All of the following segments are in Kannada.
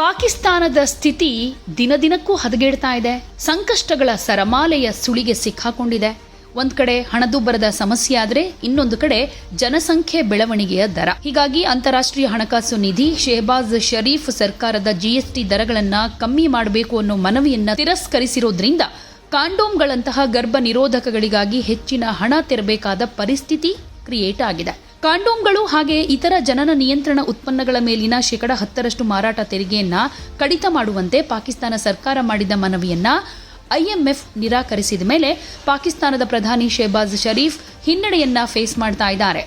ಪಾಕಿಸ್ತಾನದ ಸ್ಥಿತಿ ದಿನ ದಿನಕ್ಕೂ ಹದಗೆಡ್ತಾ ಇದೆ. ಸಂಕಷ್ಟಗಳ ಸರಮಾಲೆಯ ಸುಳಿಗೆ ಸಿಕ್ಕಾಕೊಂಡಿದೆ. ಒಂದು ಕಡೆ ಹಣದುಬ್ಬರದ ಸಮಸ್ಯೆ ಆದರೆ ಇನ್ನೊಂದು ಕಡೆ ಜನಸಂಖ್ಯೆ ಬೆಳವಣಿಗೆಯ ದರ. ಹೀಗಾಗಿ ಅಂತಾರಾಷ್ಟ್ರೀಯ ಹಣಕಾಸು ನಿಧಿ ಶೆಹಬಾಜ್ ಷರೀಫ್ ಸರ್ಕಾರದ ಜಿಎಸ್ಟಿ ದರಗಳನ್ನು ಕಮ್ಮಿ ಮಾಡಬೇಕು ಅನ್ನೋ ಮನವಿಯನ್ನು ತಿರಸ್ಕರಿಸಿರೋದ್ರಿಂದ ಕಾಂಡೋಮ್ಗಳಂತಹ ಗರ್ಭ ನಿರೋಧಕಗಳಿಗಾಗಿ ಹೆಚ್ಚಿನ ಹಣ ತೆರಬೇಕಾದ ಪರಿಸ್ಥಿತಿ ಕ್ರಿಯೇಟ್ ಆಗಿದೆ. ಕಾಂಡೋಮ್ಗಳು ಹಾಗೆ ಇತರ ಜನನ ನಿಯಂತ್ರಣ ಉತ್ಪನ್ನಗಳ ಮೇಲಿನ ಶೇಕಡ ಹತ್ತರಷ್ಟು ಮಾರಾಟ ತೆರಿಗೆಯನ್ನ ಕಡಿತ ಮಾಡುವಂತೆ ಪಾಕಿಸ್ತಾನ ಸರ್ಕಾರ ಮಾಡಿದ ಮನವಿಯನ್ನ ಐಎಂಎಫ್ ನಿರಾಕರಿಸಿದ ಮೇಲೆ ಪಾಕಿಸ್ತಾನದ ಪ್ರಧಾನಿ ಶೆಹಬಾಜ್ ಷರೀಫ್ ಹಿನ್ನಡೆಯನ್ನ ಫೇಸ್ ಮಾಡ್ತಾ ಇದ್ದಾರೆ.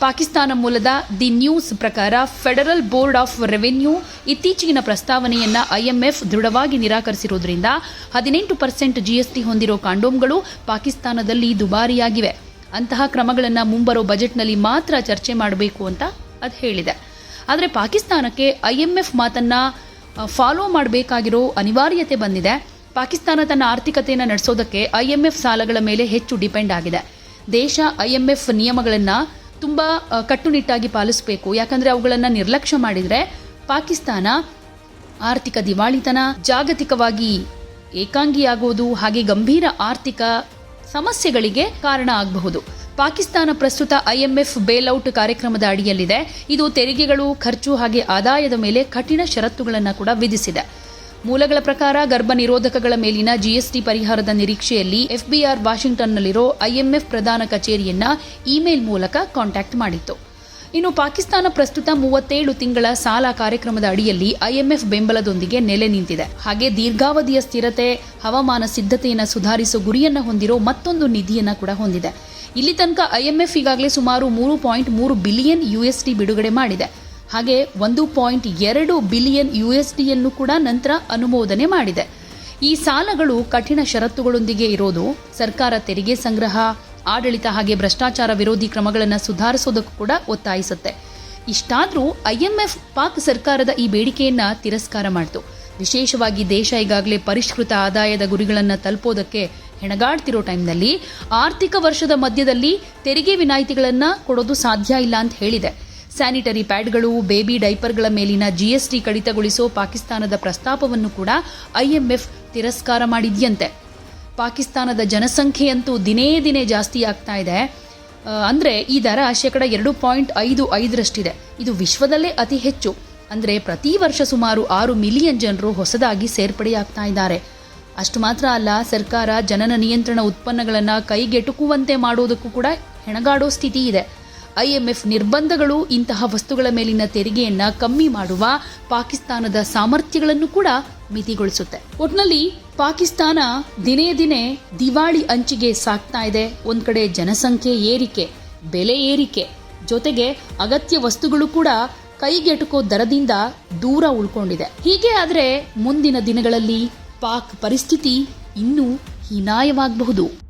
ಪಾಕಿಸ್ತಾನ ಮೂಲದ ದಿ ನ್ಯೂಸ್ ಪ್ರಕಾರ ಫೆಡರಲ್ ಬೋರ್ಡ್ ಆಫ್ ರೆವೆನ್ಯೂ ಇತ್ತೀಚೆಗಿನ ಪ್ರಸ್ತಾವನೆಯನ್ನ ಐಎಂಎಫ್ ದೃಢವಾಗಿ ನಿರಾಕರಿಸಿರುವುದರಿಂದ ಹದಿನೆಂಟು ಪರ್ಸೆಂಟ್ ಜಿಎಸ್ಟಿ ಹೊಂದಿರೋ ಕಾಂಡೋಮ್ಗಳು ಪಾಕಿಸ್ತಾನದಲ್ಲಿ ದುಬಾರಿಯಾಗಿವೆ. ಅಂತಹ ಕ್ರಮಗಳನ್ನು ಮುಂಬರೋ ಬಜೆಟ್ನಲ್ಲಿ ಮಾತ್ರ ಚರ್ಚೆ ಮಾಡಬೇಕು ಅಂತ ಅದು ಹೇಳಿದೆ. ಆದರೆ ಪಾಕಿಸ್ತಾನಕ್ಕೆ ಐಎಂಎಫ್ ಮಾತನ್ನು ಫಾಲೋ ಮಾಡಬೇಕಾಗಿರೋ ಅನಿವಾರ್ಯತೆ ಬಂದಿದೆ. ಪಾಕಿಸ್ತಾನ ತನ್ನ ಆರ್ಥಿಕತೆಯನ್ನು ನಡೆಸೋದಕ್ಕೆ ಐಎಂಎಫ್ ಸಾಲಗಳ ಮೇಲೆ ಹೆಚ್ಚು ಡಿಪೆಂಡ್ ಆಗಿದೆ. ದೇಶ ಐಎಂಎಫ್ ನಿಯಮಗಳನ್ನು ತುಂಬ ಕಟ್ಟುನಿಟ್ಟಾಗಿ ಪಾಲಿಸಬೇಕು. ಯಾಕಂದರೆ ಅವುಗಳನ್ನು ನಿರ್ಲಕ್ಷ್ಯ ಮಾಡಿದರೆ ಪಾಕಿಸ್ತಾನ ಆರ್ಥಿಕ ದಿವಾಳಿತನ, ಜಾಗತಿಕವಾಗಿ ಏಕಾಂಗಿಯಾಗೋದು, ಹಾಗೆ ಗಂಭೀರ ಆರ್ಥಿಕ ಸಮಸ್ಯೆಗಳಿಗೆ ಕಾರಣ ಆಗಬಹುದು. ಪಾಕಿಸ್ತಾನ ಪ್ರಸ್ತುತ ಐಎಂಎಫ್ ಬೇಲ್ಔಟ್ ಕಾರ್ಯಕ್ರಮದ ಅಡಿಯಲ್ಲಿದೆ. ಇದು ತೆರಿಗೆಗಳು, ಖರ್ಚು ಹಾಗೆ ಆದಾಯದ ಮೇಲೆ ಕಠಿಣ ಷರತ್ತುಗಳನ್ನು ಕೂಡ ವಿಧಿಸಿದೆ. ಮೂಲಗಳ ಪ್ರಕಾರ ಗರ್ಭ ನಿರೋಧಕಗಳ ಮೇಲಿನ ಜಿಎಸ್ಟಿ ಪರಿಹಾರದ ನಿರೀಕ್ಷೆಯಲ್ಲಿ ಎಫ್ಬಿಆರ್ ವಾಷಿಂಗ್ಟನ್ನಲ್ಲಿರೋ ಐಎಂಎಫ್ ಪ್ರಧಾನ ಕಚೇರಿಯನ್ನ ಇಮೇಲ್ ಮೂಲಕ ಕಾಂಟ್ಯಾಕ್ಟ್ ಮಾಡಿತ್ತು. ಇನ್ನು ಪಾಕಿಸ್ತಾನ ಪ್ರಸ್ತುತ ಮೂವತ್ತೇಳು ತಿಂಗಳ ಸಾಲ ಕಾರ್ಯಕ್ರಮದ ಅಡಿಯಲ್ಲಿ ಐಎಂಎಫ್ ಬೆಂಬಲದೊಂದಿಗೆ ನೆಲೆ ನಿಂತಿದೆ. ಹಾಗೆ ದೀರ್ಘಾವಧಿಯ ಸ್ಥಿರತೆ, ಹವಾಮಾನ ಸಿದ್ಧತೆಯನ್ನು ಸುಧಾರಿಸುವ ಗುರಿಯನ್ನು ಹೊಂದಿರೋ ಮತ್ತೊಂದು ನಿಧಿಯನ್ನು ಕೂಡ ಹೊಂದಿದೆ. ಇಲ್ಲಿ ತನಕ ಐಎಂಎಫ್ ಈಗಾಗಲೇ ಸುಮಾರು ಮೂರು ಪಾಯಿಂಟ್ ಮೂರು ಬಿಲಿಯನ್ ಯುಎಸ್ಡಿ ಬಿಡುಗಡೆ ಮಾಡಿದೆ. ಹಾಗೆ ಒಂದು ಪಾಯಿಂಟ್ ಎರಡು ಬಿಲಿಯನ್ ಯುಎಸ್ಡಿಯನ್ನು ಕೂಡ ನಂತರ ಅನುಮೋದನೆ ಮಾಡಿದೆ. ಈ ಸಾಲಗಳು ಕಠಿಣ ಷರತ್ತುಗಳೊಂದಿಗೆ ಇರೋದು ಸರ್ಕಾರ ತೆರಿಗೆ ಸಂಗ್ರಹ ಆಡಳಿತ ಹಾಗೆ ಭ್ರಷ್ಟಾಚಾರ ವಿರೋಧಿ ಕ್ರಮಗಳನ್ನು ಸುಧಾರಿಸೋದಕ್ಕೂ ಕೂಡ ಒತ್ತಾಯಿಸುತ್ತೆ. ಇಷ್ಟಾದರೂ ಐಎಂಎಫ್ ಪಾಕ್ ಸರ್ಕಾರದ ಈ ಬೇಡಿಕೆಯನ್ನು ತಿರಸ್ಕಾರ ಮಾಡಿತು. ವಿಶೇಷವಾಗಿ ದೇಶ ಈಗಾಗಲೇ ಪರಿಷ್ಕೃತ ಆದಾಯದ ಗುರಿಗಳನ್ನು ತಲುಪೋದಕ್ಕೆ ಹೆಣಗಾಡ್ತಿರೋ ಟೈಮ್ನಲ್ಲಿ ಆರ್ಥಿಕ ವರ್ಷದ ಮಧ್ಯದಲ್ಲಿ ತೆರಿಗೆ ವಿನಾಯಿತಿಗಳನ್ನು ಕೊಡೋದು ಸಾಧ್ಯ ಇಲ್ಲ ಅಂತ ಹೇಳಿದೆ. ಸ್ಯಾನಿಟರಿ ಪ್ಯಾಡ್ಗಳು, ಬೇಬಿ ಡೈಪರ್ಗಳ ಮೇಲಿನ ಜಿಎಸ್ಟಿ ಕಡಿತಗೊಳಿಸೋ ಪಾಕಿಸ್ತಾನದ ಪ್ರಸ್ತಾಪವನ್ನು ಕೂಡ ಐಎಂಎಫ್ ತಿರಸ್ಕಾರ ಮಾಡಿದ್ಯಂತೆ. ಪಾಕಿಸ್ತಾನದ ಜನಸಂಖ್ಯೆಯಂತೂ ದಿನೇ ದಿನೇ ಜಾಸ್ತಿ ಆಗ್ತಾ ಇದೆ. ಅಂದರೆ ಈ ದರ ಶೇಕಡ ಎರಡು ಪಾಯಿಂಟ್ ಐದು ಐದರಷ್ಟಿದೆ. ಇದು ವಿಶ್ವದಲ್ಲೇ ಅತಿ ಹೆಚ್ಚು. ಅಂದರೆ ಪ್ರತಿ ವರ್ಷ ಸುಮಾರು ಆರು ಮಿಲಿಯನ್ ಜನರು ಹೊಸದಾಗಿ ಸೇರ್ಪಡೆಯಾಗ್ತಾ ಇದ್ದಾರೆ. ಅಷ್ಟು ಮಾತ್ರ ಅಲ್ಲ, ಸರ್ಕಾರ ಜನನ ನಿಯಂತ್ರಣ ಉತ್ಪನ್ನಗಳನ್ನು ಕೈಗೆಟುಕುವಂತೆ ಮಾಡೋದಕ್ಕೂ ಕೂಡ ಹೆಣಗಾಡೋ ಸ್ಥಿತಿ ಇದೆ. ಐಎಂಎಫ್ ನಿರ್ಬಂಧಗಳು ಇಂತಹ ವಸ್ತುಗಳ ಮೇಲಿನ ತೆರಿಗೆಯನ್ನು ಕಮ್ಮಿ ಮಾಡುವ ಪಾಕಿಸ್ತಾನದ ಸಾಮರ್ಥ್ಯಗಳನ್ನು ಕೂಡ ಮಿತಿಗೊಳಿಸುತ್ತೆ. ಒಟ್ನಲ್ಲಿ ಪಾಕಿಸ್ತಾನ ದಿನೇ ದಿನೇ ದಿವಾಳಿ ಅಂಚಿಗೆ ಸಾಕ್ತಾ ಇದೆ. ಒಂದ್ ಕಡೆ ಜನಸಂಖ್ಯೆ ಏರಿಕೆ, ಬೆಲೆ ಏರಿಕೆ, ಜೊತೆಗೆ ಅಗತ್ಯ ವಸ್ತುಗಳು ಕೂಡ ಕೈಗೆಟುಕೋ ದರದಿಂದ ದೂರ ಉಳ್ಕೊಂಡಿದೆ. ಹೀಗೆ ಆದ್ರೆ ಮುಂದಿನ ದಿನಗಳಲ್ಲಿ ಪಾಕ್ ಪರಿಸ್ಥಿತಿ ಇನ್ನೂ ಹೀನಾಯವಾಗಬಹುದು.